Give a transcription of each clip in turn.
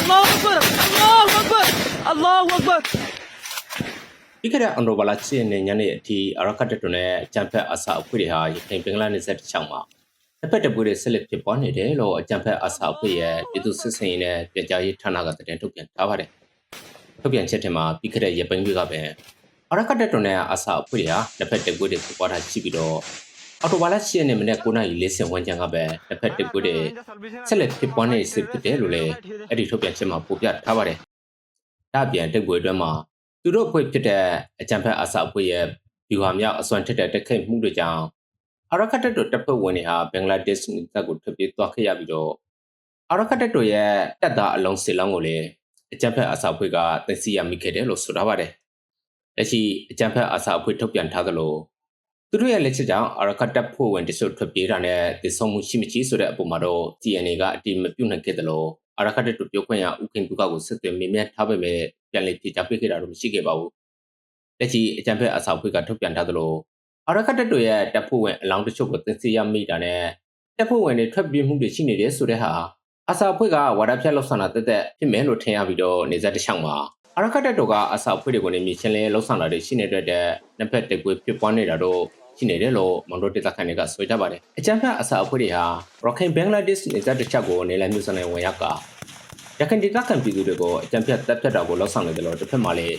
Allahu Akbar Allahu Akbar Allahu Akbar ပြီးခဲ့တဲ့အန်ဒိုဘာလာချစ်နေညနေအထိအရကတ်တက်တွနဲ့အကြံဖက်အစာအဖွဲ့တွေဟာရခိုင်ပင်္ဂလားနယ်စပ်တစ်ချောင်းမှာတစ်ဖက်တစ်ပွေတွေဆက်လက်ဖြစ်ပွားနေတယ်လို့အကြံဖက်အစာအဖွဲ့ရဲ့ပြည်သူစစ်စင်ရေးနဲ့ပြည်ကြားရေးဌာနကသတင်းထုတ်ပြန်ထားပါတယ်။ထုတ်ပြန်ချက်ထဲမှာပြီးခဲ့တဲ့ရပိုင်းတွေကပဲအရကတ်တက်တွနဲ့အစာအဖွဲ့တွေဟာတစ်ဖက်တစ်ပွေတွေဖြစ်ပွားတာရှိပြီးတော့ အော်တိုဘာလာချစ်နေမနေ့9:40ဝန်းကျင်ကပဲတစ်ဖက်တစ်ပွေတွေဆက်လက်ဖြစ်ပွားနေစစ်ဖြစ်တယ်လို့လည်းအဲ့ဒီထုတ်ပြန်ချက်မှာဖော်ပြထားပါတယ်။ဒါ့အပြင်တစ်ပွေအတွင်းမှာသူတို့အဖွဲ့ဖြစ်တဲ့အကြံဖက်အစာအဖွဲ့ရဲ့ဗျူဟာမြောက်အစွမ်းထက်တဲ့တက်ခိတ်မှုတွေကြောင့်အရကတ်တက်တို့တပ်ဖွဲ့ဝင်တွေဟာဘင်္ဂလားဒေ့ရှ်တပ်ကိုထွက်ပြေးသွားခဲ့ရပြီးတော့အရကတ်တက်တို့ရဲ့တပ်သားအလုံးစစ်လောင်းကိုလည်းအကြံဖက်အစာအဖွဲ့ကတင်စီရမိခဲ့တယ်လို့ဆိုထားပါတယ်။လက်ရှိအကြံဖက်အစာအဖွဲ့ထုတ်ပြန်ထားသလို သူတို့ရဲ့လက်ချက်ကြောင့်အရကတ်တပ်ဖွဲ့ဝင်တချို့ထွက်ပြေးတာနဲ့တည်ဆုံမှုရှိမရှိဆိုတဲ့အပေါ်မှာတော့ TNA ကအတိမပြုတ်နိုင်ခဲ့တယ်လို့အရကတ်တက်တို့ပြောခွင့်ရဦးခင်ဒုကကိုဆက်သွယ်မေးမြန်းထားပေမဲ့ပြန်လည်ဖြေကြားပေးခဲ့တာတော့မရှိခဲ့ပါဘူး။လက်ရှိအကြံဖက်အစာအဖွဲ့ကထုတ်ပြန်ထားသလိုအရခတ်တက်တို့ရဲ့တပ်ဖွဲ့ဝင်အလောင်းတချို့ကိုတင်စီရမိတာနဲ့တပ်ဖွဲ့ဝင်တွေထွက်ပြေးမှုတွေရှိနေတယ်ဆိုတဲ့ဟာအစာအဖွဲ့ကဝါဒဖြတ်လောက်ဆန္ဒတက်တက်ဖြစ်မယ်လို့ထင်ရပြီးတော့နေဆက်တစ်ချောင်းမှာအရခတ်တက်တို့ကအစာအဖွဲ့တွေကိုနေမြေချင်းလဲလောက်ဆန္ဒတွေရှိနေတဲ့တဲ့နှစ်ဖက်တိုက်ပွဲဖြစ်ပွားနေတာတော့ ရှိနေတယ်လို့မောင်တို့ဒေသခံတွေကဆိုကြပါတယ်။အကြံဖက်အစာအဖွဲ့တွေဟာရခိုင်ဘင်္ဂလားဒေ့ရှ်နေဆက်တစ်ချက်ကိုနေလမျိုးစံနဲ့ဝင်ရောက်ကရခိုင်ဒေသခံပြည်သူတွေကိုအကြံပြတ်တပ်ဖြတ်တာကိုလောက်ဆောင်နေတယ်လို့တစ်ဖက်မှာလည်း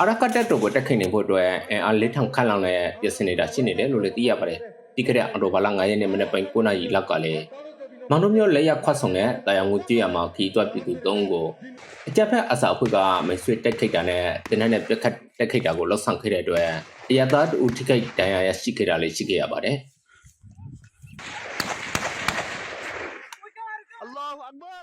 အရကတ်တက်တို့ကိုတက်ခိန်နေဖို့အတွက်အင်အားလေးထောင်ခန့်လောက်နဲ့ပြင်ဆင်နေတာရှိနေတယ်လို့လည်းသိရပါတယ်။ဒီကရက်အော်တိုဘာလ9ရက်နေ့မနေ့ပိုင်း9နာရီလောက်ကလည်း မောင်တို့မျိုးလက်ရခွတ်ဆောင်တဲ့တာယာငူကြည့်ရမှာခီးတွက်ပြည်သူ၃ကိုအကြက်ဖက်အစာအဖွဲ့ကမိတ်ဆွေတက်ခိတ်တာနဲ့တင်းနဲ့ပြက်ခတ်တက်ခိတ်တာကိုလောက်ဆောင်ခဲ့တဲ့အတွက်အရသာတူထိခိုက်ဒဏ်ရာရရှိခဲ့တာလည်းရှိခဲ့ရပါတယ်။ Allahu Akbar